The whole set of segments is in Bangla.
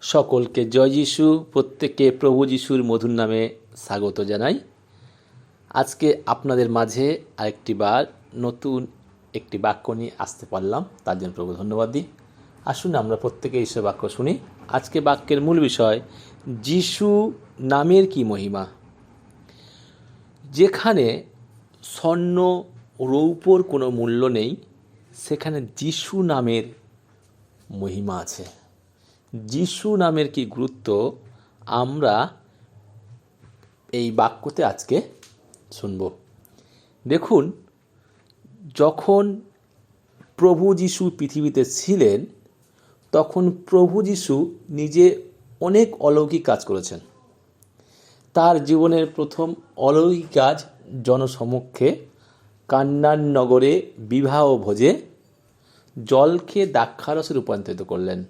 সকলকে জয় যিশু, প্রত্যেককে প্রভু যিশুর মধুর নামে স্বাগত জানাই। আজকে আপনাদের মাঝে আরেকটি বার নতুন একটি বাক্য নিয়ে আসতে পারলাম, তার জন্য প্রভু ধন্যবাদ দিই। আসুন আমরা প্রত্যেকে ঈশ্বর বাক্য শুনি। আজকে বাক্যের মূল বিষয়, যিশু নামের কি মহিমা? যেখানে স্বর্ণ রৌপর কোনো মূল্য নেই, সেখানে যিশু নামের মহিমা আছে। যিশু নামের কি গুরুত্ব আমরা এই বাক্যতে আজকে শুনব। দেখুন, যখন প্রভু যিশু পৃথিবীতে ছিলেন, তখন প্রভু যিশু নিজে অনেক অলৌকিক কাজ করেছেন। তার জীবনের প্রথম অলৌকিক কাজ জনসমক্ষে কান্নান নগরে বিবাহ ভোজে জলকে দাক্ষারসে রূপান্তরিত করলেন।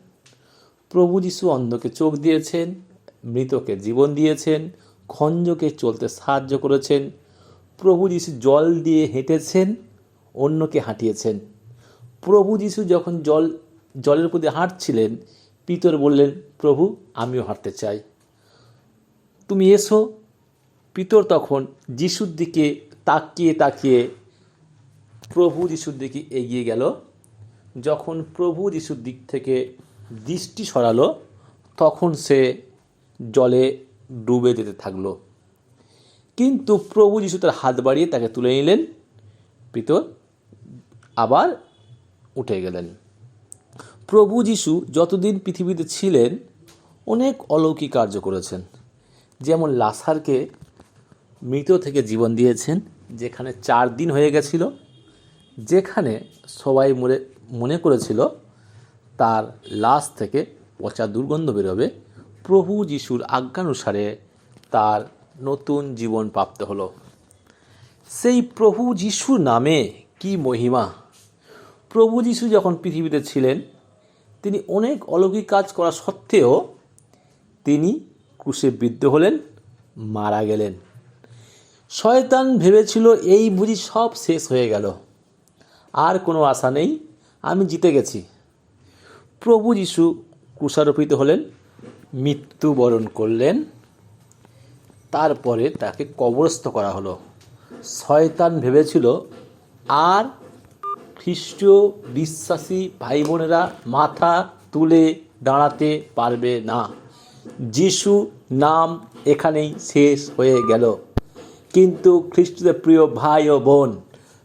প্রভু যিশু অন্ধকে চোখ দিয়েছেন, মৃতকে জীবন দিয়েছেন, খঞ্জকে চলতে সাহায্য করেছেন, প্রভু যিশু জল দিয়ে হেঁটেছেন, অন্যকে হাঁটিয়েছেন। প্রভু যিশু যখন জল, জলের প্রতি হাঁটছিলেন, পিতর বললেন, প্রভু, আমিও হাঁটতে চাই। তুমি এসো। পিতর তখন যিশুর দিকে তাকিয়ে তাকিয়ে প্রভু যিশুর দিকে এগিয়ে গেল। যখন প্রভু যিশুর দিক থেকে দৃষ্টি সরালো, তখন সে জলে ডুবে যেতে থাকল। কিন্তু প্রভু যিশু তার হাত বাড়িয়ে তাকে তুলে নিলেন, পিতর আবার উঠে গেলেন। প্রভু যিশু যতদিন পৃথিবীতে ছিলেন, অনেক অলৌকিক কার্য করেছেন। যেমন লাসারকে মৃত থেকে জীবন দিয়েছেন, যেখানে চার দিন হয়ে গেছিল, যেখানে সবাই মনে মনে করেছিল তার লাশ থেকে পচা দুর্গন্ধ বেরোবে। প্রভু যিশুর আজ্ঞানুসারে তার নতুন জীবন প্রাপ্ত হলো। সেই প্রভু যিশু নামে কি মহিমা? প্রভু যিশু যখন পৃথিবীতে ছিলেন, তিনি অনেক অলৌকিক কাজ করা সত্ত্বেও তিনি ক্রুশে বিদ্ধ হলেন, মারা গেলেন। শয়তান ভেবেছিল, এই বুঝি সব শেষ হয়ে গেল। আর কোনো আশা নেই, আমি জিতে গেছি। প্রভু যিশু ক্রুশারোপিত হলেন, মৃত্যুবরণ করলেন, তারপরে তাকে কবরস্থ করা হলো। শয়তান ভেবেছিল, আর খ্রিস্টীয় বিশ্বাসী ভাই বোনেরা মাথা তুলে দাঁড়াতে পারবে না। যিশু নাম এখানেই শেষ হয়ে গেল। কিন্তু খ্রিস্টদের প্রিয় ভাই ও বোন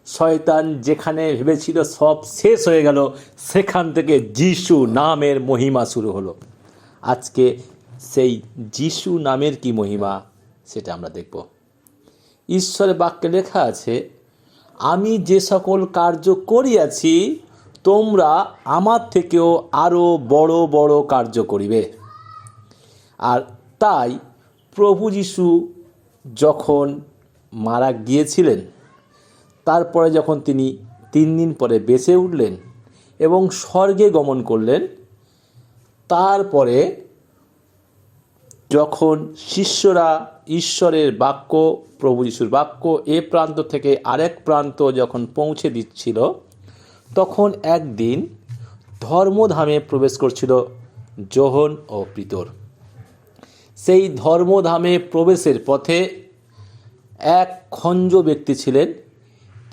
শয়তান যেখানে ভেবেছিল সব শেষ হয়ে গেল, সেখান থেকে যিশু নামের মহিমা শুরু হলো। আজকে সেই যিশু নামের কি মহিমা সেটা আমরা দেখব। ঈশ্বরের বাক্যে লেখা আছে, আমি যে সকল কার্য করিয়াছি, তোমরা আমার থেকেও আরও বড় বড় কার্য করিবে। আর তাই প্রভু যিশু যখন মারা গিয়েছিলেন তারপরে যখন তিনি তিন দিন পরে বেঁচে উঠলেন এবং স্বর্গে গমন করলেন, তারপরে যখন শিষ্যরা ঈশ্বরের বাক্য, প্রভু যিশুর বাক্য এ প্রান্ত থেকে আরেক প্রান্ত যখন পৌঁছে দিচ্ছিল, তখন একদিন ধর্মধামে প্রবেশ করছিল যোহন ও পিতর। সেই ধর্মধামে প্রবেশের পথে এক খঞ্জ ব্যক্তি ছিলেন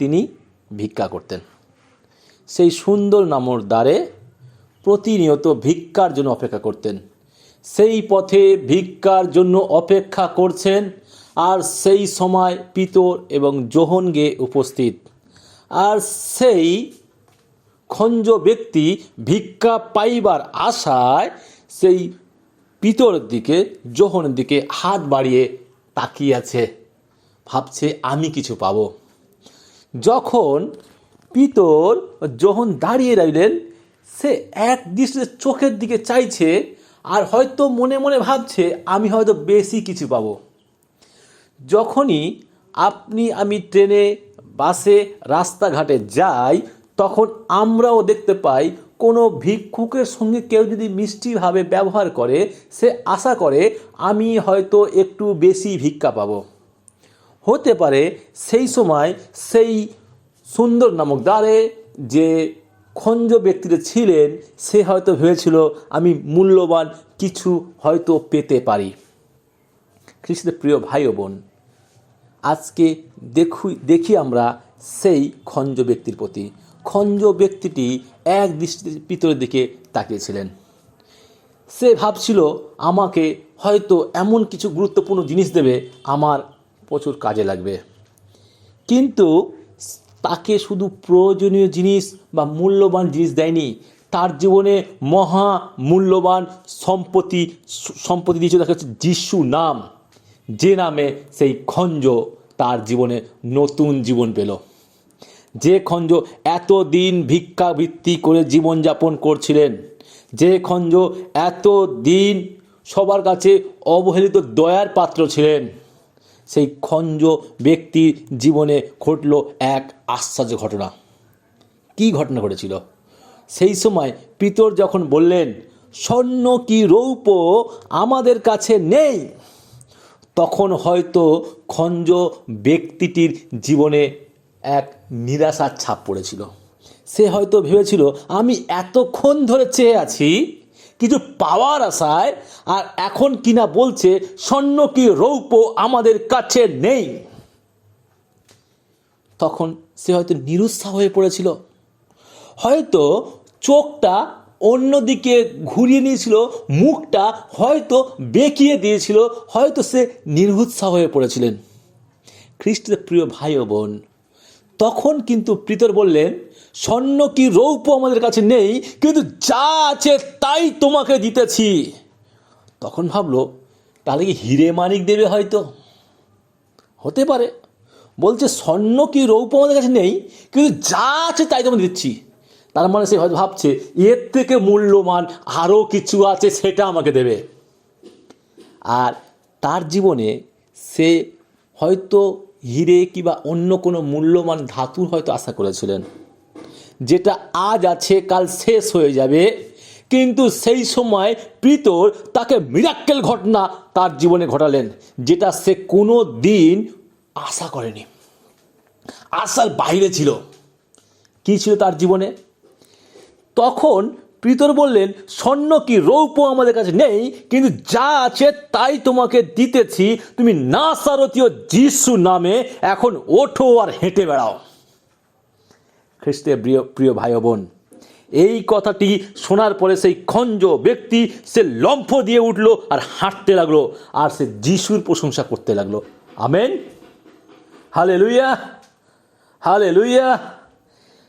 তিনি ভিক্ষা করতেন। সেই সুন্দর নামর দ্বারে প্রতিনিয়ত ভিক্ষার জন্য অপেক্ষা করতেন। সেই পথে ভিক্ষার জন্য অপেক্ষা করছেন আর সেই সময় পিতর এবং যোহনগে উপস্থিত। আর সেই খঞ্জ ব্যক্তি ভিক্ষা পাইবার আশায় সেই পিতরের দিকে যোহনের দিকে হাত বাড়িয়ে তাকিয়ে আছে। ভাবছে, আমি কিছু পাবো। যখন পিতর যখন দাঁড়িয়ে রইলেন, সে এক দৃষ্টিতে চোখের দিকে চাইছে আর হয়তো মনে মনে ভাবছে, আমি হয়তো বেশি কিছু পাব। যখনই আপনি আমি ট্রেনে, বাসে, রাস্তাঘাটে যাই, তখন আমরাও দেখতে পাই, কোনো ভিক্ষুকের সঙ্গে কেউ যদি মিষ্টিভাবে ব্যবহার করে, সে আশা করে, আমি হয়তো একটু বেশি ভিক্ষা পাবো। হতে পারে সেই সময় সেই সুন্দর নামক দ্বারে যে খঞ্জ ব্যক্তিটা ছিলেন, সে হয়তো ভেবেছিল, আমি মূল্যবান কিছু হয়তো পেতে পারি। খ্রিস্টের প্রিয় ভাই ও বোন, আজকে দেখু দেখি আমরা সেই খঞ্জ ব্যক্তির প্রতি। খঞ্জ ব্যক্তিটি এক দৃষ্টিতে পিতরের দিকে তাকিয়েছিলেন। সে ভাবছিল, আমাকে হয়তো এমন কিছু গুরুত্বপূর্ণ জিনিস দেবে, আমার প্রচুর কাজে লাগবে। কিন্তু তাকে শুধু প্রয়োজনীয় জিনিস বা মূল্যবান জিনিস দেয়নি, তার জীবনে মহা মূল্যবান সম্পত্তি সম্পত্তি দিয়েছিল দেখা হচ্ছে যিশু নাম। যে নামে সেই খঞ্জ তার জীবনে নতুন জীবন পেল। যে খঞ্জ এতদিন ভিক্ষাবৃত্তি করে জীবনযাপন করছিলেন, যে খঞ্জ এতদিন সবার কাছে অবহেলিত দয়ার পাত্র ছিলেন সেই খঞ্জ ব্যক্তির জীবনে ঘটল এক আশ্চর্য ঘটনা। কি ঘটনা ঘটেছিল? সেই সময় পিতর যখন বললেন, স্বর্ণ কি রৌপ আমাদের কাছে নেই? তখন হয়তো খঞ্জ ব্যক্তিটির জীবনে এক নিরাশার ছাপ পড়েছিল। সে হয়তো ভেবেছিল, আমি এতক্ষণ ধরে চেয়ে আছি কিছু পাওয়ার আশায়, আর এখন কিনা বলছে স্বর্ণ কি রৌপ্য আমাদের কাছে নেই। তখন সে হয়তো নিরুৎসাহ হয়ে পড়েছিল। হয়তো চোখটা অন্যদিকে ঘুরিয়ে নিয়েছিল, মুখটা হয়তো বেঁকিয়ে দিয়েছিল, হয়তো সে নিরুৎসাহ হয়ে পড়েছিলেন। খ্রিস্টের প্রিয় ভাই ও বোন, তখন কিন্তু পিতর বললেন স্বর্ণ কি রৌপ্য আমাদের কাছে নেই, কিন্তু যা আছে তাই তোমাকে দিতেছি। তখন ভাবলো, তাহলে কি হিরে মানিক দেবে হয়তো? হতে পারে। বলছে, স্বর্ণ কি রৌপ্য আমাদের কাছে নেই, কিন্তু যা আছে তাই তোমাকে দিচ্ছি। তার মানে সে হয়তো ভাবছে, এর থেকে মূল্যমান আরও কিছু আছে, সেটা আমাকে দেবে। আর তার জীবনে সে হয়তো হিরে কিংবা অন্য কোনো মূল্যবান ধাতুর হয়তো আশা করেছিলেন। যেটা আজ আছে, কাল শেষ হয়ে যাবে। কিন্তু সেই সময় পিতর তাকে মিরাক্কেল ঘটনা তার জীবনে ঘটালেন, যেটা সে কোনো দিন আশা করেনি। আশার বাইরে ছিল। কী ছিল তার জীবনে? তখন পিতর বললেন, স্বর্ণ কি রৌপ্য আমাদের কাছে নেই, কিন্তু যা আছে তাই তোমাকে দিতেছি। তুমি না সারথীয় যিশু নামে এখন ওঠো আর হেঁটে বেড়াও। খ্রিস্টের প্রিয় প্রিয় ভাই বোন। এই কথাটি শোনার পরে সেই খঞ্জ ব্যক্তি সে লম্ফ দিয়ে উঠল আর হাঁটতে লাগল আর সে যিশুর প্রশংসা করতে লাগল। আমেন? হালে লুইয়া হালে লুইয়া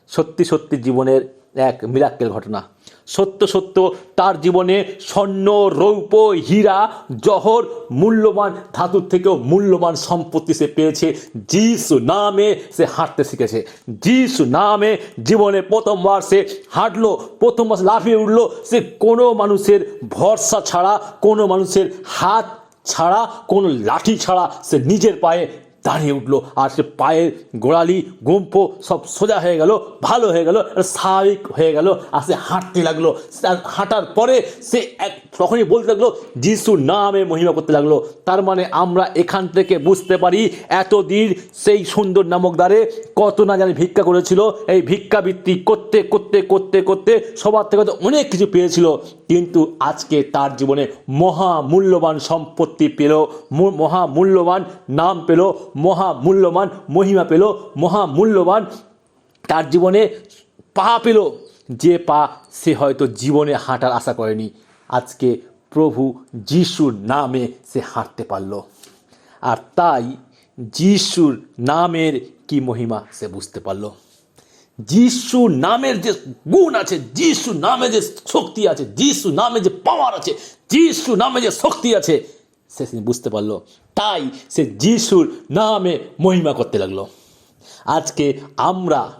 সত্যি সত্যি জীবনের এক মিরাক্কেল ঘটনা। সত্য সত্য, তার জীবনে স্বর্ণ, রৌপ্য, হীরা, জহর, মূল্যবান ধাতুর থেকেও মূল্যবান সম্পত্তি সে পেয়েছে। যিশু নামে সে হাঁটতে শিখেছে। যিশু নামে জীবনে প্রথমবার সে হাঁটলো প্রথমবার লাফিয়ে উঠল। সে কোনো মানুষের ভরসা ছাড়া, কোনো মানুষের হাত ছাড়া, কোনো লাঠি ছাড়া সে নিজের পায়ে দাঁড়িয়ে উঠল। আর সে পায়ের গোড়ালি, গুম্ফ সব সোজা হয়ে গেল, ভালো হয়ে গেল, স্বাভাবিক হয়ে গেল। আর সে হাঁটতে লাগল। হাঁটার পরে সে এক তখনই বলতে লাগল যিশুর নামে মহিমা করতে লাগল। তার মানে আমরা এখান থেকে বুঝতে পারি এতদিন সেই সুন্দর নামক দ্বারে কত না জানি ভিক্ষা করেছিল। এই ভিক্ষাবৃত্তি করতে করতে করতে করতে সবার থেকে তো অনেক কিছু পেয়েছিল। কিন্তু আজকে তার জীবনে মহা মূল্যবান সম্পত্তি পেল, মু- মহা মূল্যবান নাম পেল মহা মূল্যবান মহিমা পেল মহা মূল্যবান তার জীবনে পা পেল। যে পা সে হয়তো জীবনে হাঁটার আশা করেনি, আজকে প্রভু যিশুর নামে সে হাঁটতে পারল। আর তাই যিশুর নামের কি মহিমা সে বুঝতে পারল। যিশু নামের যে গুণ আছে, যিশু নামে যে শক্তি আছে, যিশু নামে যে পাওয়ার আছে, যিশু নামে যে শক্তি আছে সে বুঝতে পারল। তাই সে যিশুর নামে মহিমা করতে লাগল। আজকে আমরা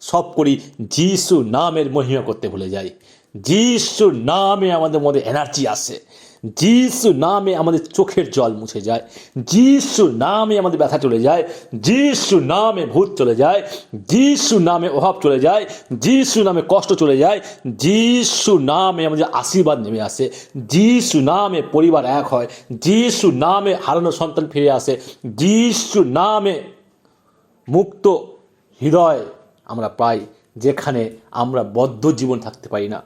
সব করি যিশু নামের মহিমা করতে ভুলে যাই। যিশুর নামে আমাদের মধ্যে এনার্জি আসে। যিশু নামে আমাদের চোখের জল মুছে যায়। যিশু নামে আমাদের ব্যথা চলে যায়। যিশু নামে ভূত চলে যায়। যিশু নামে অভাব চলে যায়। যিশু নামে কষ্ট চলে যায়। যিশু নামে আমাদের আশীর্বাদ নেমে আসে। যিশু নামে পরিবার এক হয়। যিশু নামে হারানো সন্তান ফিরে আসে। যিশু নামে মুক্ত হৃদয় আমরা পাই, যেখানে আমরা বদ্ধ জীবন থাকতে পারি না।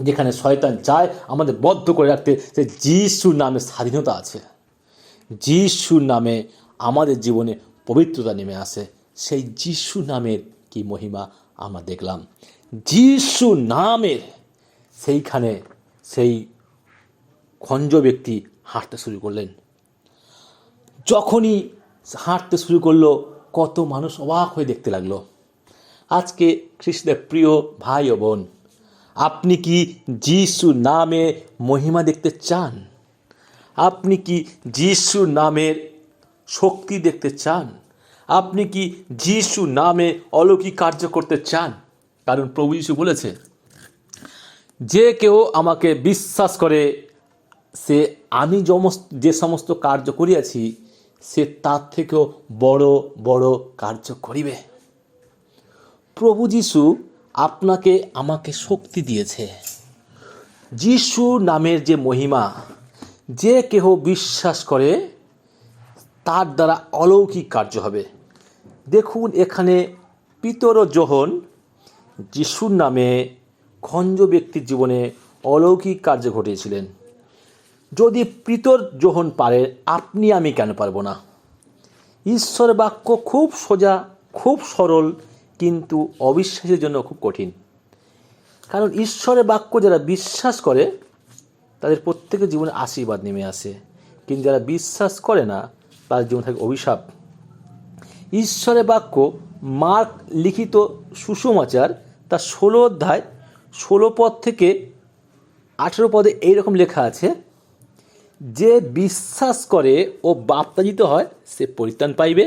যেখানে শয়তান চায় আমাদের বদ্ধ করে রাখতে যে যিশুর নামে স্বাধীনতা আছে। যিশুর নামে আমাদের জীবনে পবিত্রতা নেমে আসে। সেই যিশু নামের কি মহিমা আমরা দেখলাম। যিশু নামের সেইখানে সেই খঞ্জ ব্যক্তি হাঁটতে শুরু করলেন। যখনই হাঁটতে শুরু করল, কত মানুষ অবাক হয়ে দেখতে লাগল। আজকে খ্রিস্টের প্রিয় ভাই ও বোন আপনি কি যিশু নামে মহিমা দেখতে চান? আপনি কি যিশু নামের শক্তি দেখতে চান? আপনি কি যিশু নামে অলৌকিক কার্য করতে চান? কারণ প্রভু যিশু বলেছে, যে কেউ আমাকে বিশ্বাস করে, সে আমি যে সমস্ত কার্য করিয়াছি, সে তার থেকেও বড় বড় কার্য করিবে। প্রভু যিশু আপনাকে আমাকে শক্তি দিয়েছে। যিশু নামের যে মহিমা, যে কেহ বিশ্বাস করে, তার দ্বারা অলৌকিক কার্য হবে। দেখুন, এখানে পিতর ও যোহন যিশুর নামে খঞ্জ ব্যক্তির জীবনে অলৌকিক কার্য ঘটিয়েছিলেন। যদি পিতর যোহন পারে, আপনি আমি কেন পারব না? ঈশ্বর বাক্য খুব সোজা, খুব সরল কিন্তু অবিশ্বাসের জন্য খুব কঠিন। কারণ ঈশ্বরের বাক্য যারা বিশ্বাস করে, তাদের প্রত্যেকের জীবনে আশীর্বাদ নেমে আসে। কিন্তু যারা বিশ্বাস করে না তার জীবন থাকে অভিশাপ। ঈশ্বরের বাক্য, মার্ক লিখিত সুসমাচার তার ষোলো অধ্যায়, ষোলো পদ থেকে আঠেরো পদে এইরকম লেখা আছে, যে বিশ্বাস করে ও বাপ্তাজিত হয়, সে পরিত্রাণ পাইবে।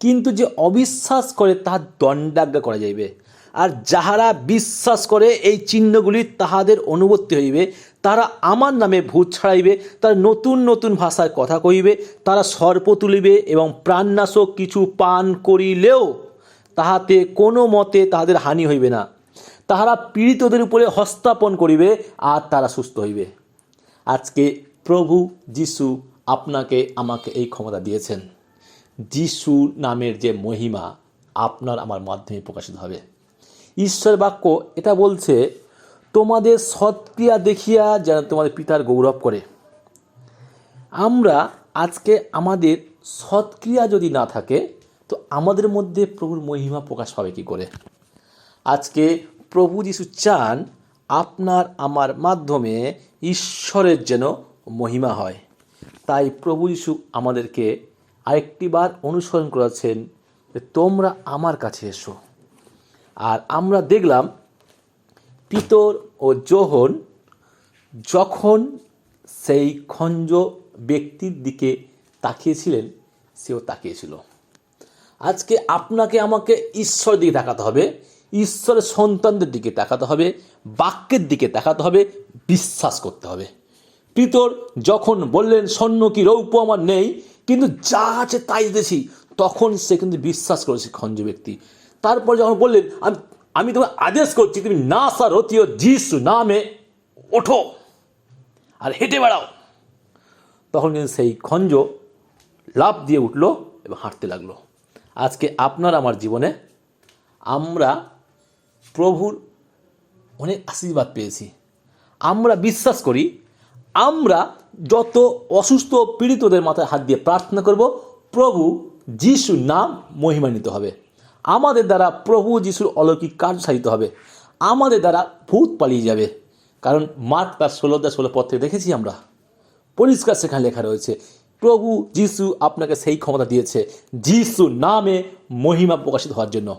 কিন্তু যে অবিশ্বাস করে তাহার দণ্ডাজ্ঞা করা যাইবে। আর যাহারা বিশ্বাস করে এই চিহ্নগুলি তাহাদের অনুবর্তী হইবে, তারা আমার নামে ভূত ছাড়াইবে, তারা নতুন নতুন ভাষায় কথা কহিবে, তারা সর্প তুলিবে এবং প্রাণনাশক কিছু পান করিলেও তাহাতে কোনো মতে তাহাদের হানি হইবে না। তাহারা পীড়িতদের উপরে হস্তাপন করিবে আর তারা সুস্থ হইবে। আজকে প্রভু যিশু আপনাকে আমাকে এই ক্ষমতা দিয়েছেন। যিশু নামের যে মহিমা আপনার আমার মাধ্যমে প্রকাশিত হবে। ঈশ্বর বাক্য এটা বলছে, তোমাদের সৎক্রিয়া দেখিয়া যেন তোমাদের পিতার গৌরব করে। আমরা আজকে আমাদের সৎক্রিয়া যদি না থাকে, তো আমাদের মধ্যে প্রভুর মহিমা প্রকাশ পাবে কি করে? আজকে প্রভু যিশু চান আপনার আমার মাধ্যমে ঈশ্বরের যেন মহিমা হয়। তাই প্রভু যিশু আমাদেরকে আরেকটি বার অনুসরণ করেছেন যে তোমরা আমার কাছে এসো। আর আমরা দেখলাম পিতর ও যোহন যখন সেই খঞ্জ ব্যক্তির দিকে তাকিয়েছিলেন, সেও তাকিয়েছিল। আজকে আপনাকে আমাকে ঈশ্বর দিকে তাকাতে হবে, ঈশ্বরের সন্তানদের দিকে তাকাতে হবে, বাক্যের দিকে তাকাতে হবে, বিশ্বাস করতে হবে। পিতর যখন বললেন, স্বর্ণ কি রৌপ্য আমার নেই? কিন্তু যা আছে তাই দিতেছি। তখন সে কিন্তু বিশ্বাস করেছে খঞ্জ ব্যক্তি। তারপর যখন বললেন, আমি আমি তোমাকে আদেশ করছি, তুমি না সার রতীয় যিশু নামে ওঠো আর হেঁটে বেড়াও। তখন কিন্তু সেই খঞ্জ লাভ দিয়ে উঠল এবং হাঁটতে লাগল। আজকে আপনার আমার জীবনে আমরা প্রভুর অনেক আশীর্বাদ পেয়েছি। আমরা বিশ্বাস করি আমরা যত অসুস্থ পীড়িতদের মাথায় হাত দিয়ে প্রার্থনা করব, প্রভু যিশুর নাম মহিমান্বিত হবে। আমাদের দ্বারা প্রভু যিশুর অলৌকিক কার্য সাধিত হবে। আমাদের দ্বারা ভূত পালিয়ে যাবে। কারণ মার্ক তার ষোলো দা ষোলো পত্রে দেখেছি আমরা। পরিষ্কার সেখানে লেখা রয়েছে, প্রভু যিশু আপনাকে সেই ক্ষমতা দিয়েছে যিশু নামে মহিমা প্রকাশিত হওয়ার জন্য।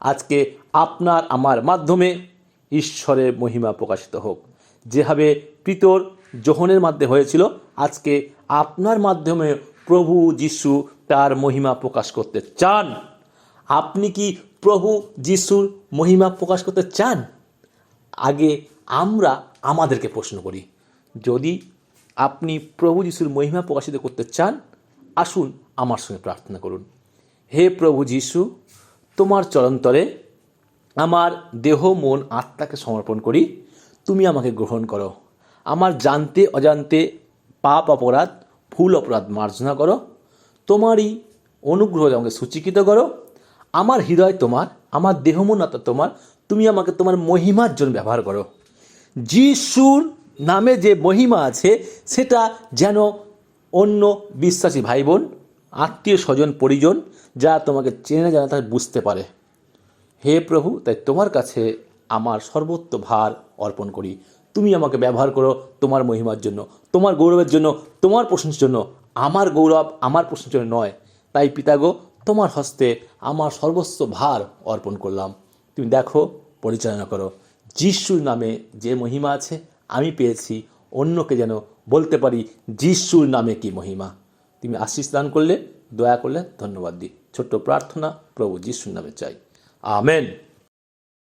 আজকে আপনার, আমার মাধ্যমে ঈশ্বরের মহিমা প্রকাশিত হোক। যেভাবে পিতর যোহনের মাধ্যমে হয়েছিল, আজকে আপনার মাধ্যমে প্রভু যিশু তার মহিমা প্রকাশ করতে চান। আপনি কি প্রভু যিশুর মহিমা প্রকাশ করতে চান? আগে আমরা আমাদেরকে প্রশ্ন করি, যদি আপনি প্রভু যিশুর মহিমা প্রকাশিত করতে চান, আসুন আমার সঙ্গে প্রার্থনা করুন। হে প্রভু যিশু, তোমার চরন্তরে আমার দেহ, মন, আত্মাকে সমর্পণ করি। তুমি আমাকে গ্রহণ করো। আমার জানতে অজান্তে পাপ অপরাধ, ভুল অপরাধ মার্জনা করো। তোমারই অনুগ্রহ আমাকে সূচিকৃত করো। আমার হৃদয় তোমার, আমার দেহ মন আত্মা তোমার, তুমি আমাকে তোমার মহিমার জন্য ব্যবহার করো। যিশুর নামে যে মহিমা আছে, সেটা যেন অন্য বিশ্বাসী ভাই বোন আত্মীয় স্বজন, পরিজন যা তোমাকে চেনে জানা তারা বুঝতে পারে। হে প্রভু, তাই তোমার কাছে আমার সর্বত্র ভার অর্পণ করি। তুমি আমাকে ব্যবহার করো তোমার মহিমার জন্য, তোমার গৌরবের জন্য, তোমার প্রশংসার জন্য। আমার গৌরব আমার প্রশংসার জন্য নয়। তাই পিতাগো, তোমার হস্তে আমার সর্বস্ব ভার অর্পণ করলাম। তুমি দেখো, পরিচালনা করো। যিশুর নামে যে মহিমা আছে, আমি পেয়েছি। অন্যকে যেন বলতে পারি, যিশুর নামে কি মহিমা। তুমি আশীষ দান করলে, দয়া করলে ধন্যবাদ দিই। ছোট্ট প্রার্থনা প্রভু যিশুর নামে চাই। আমেন।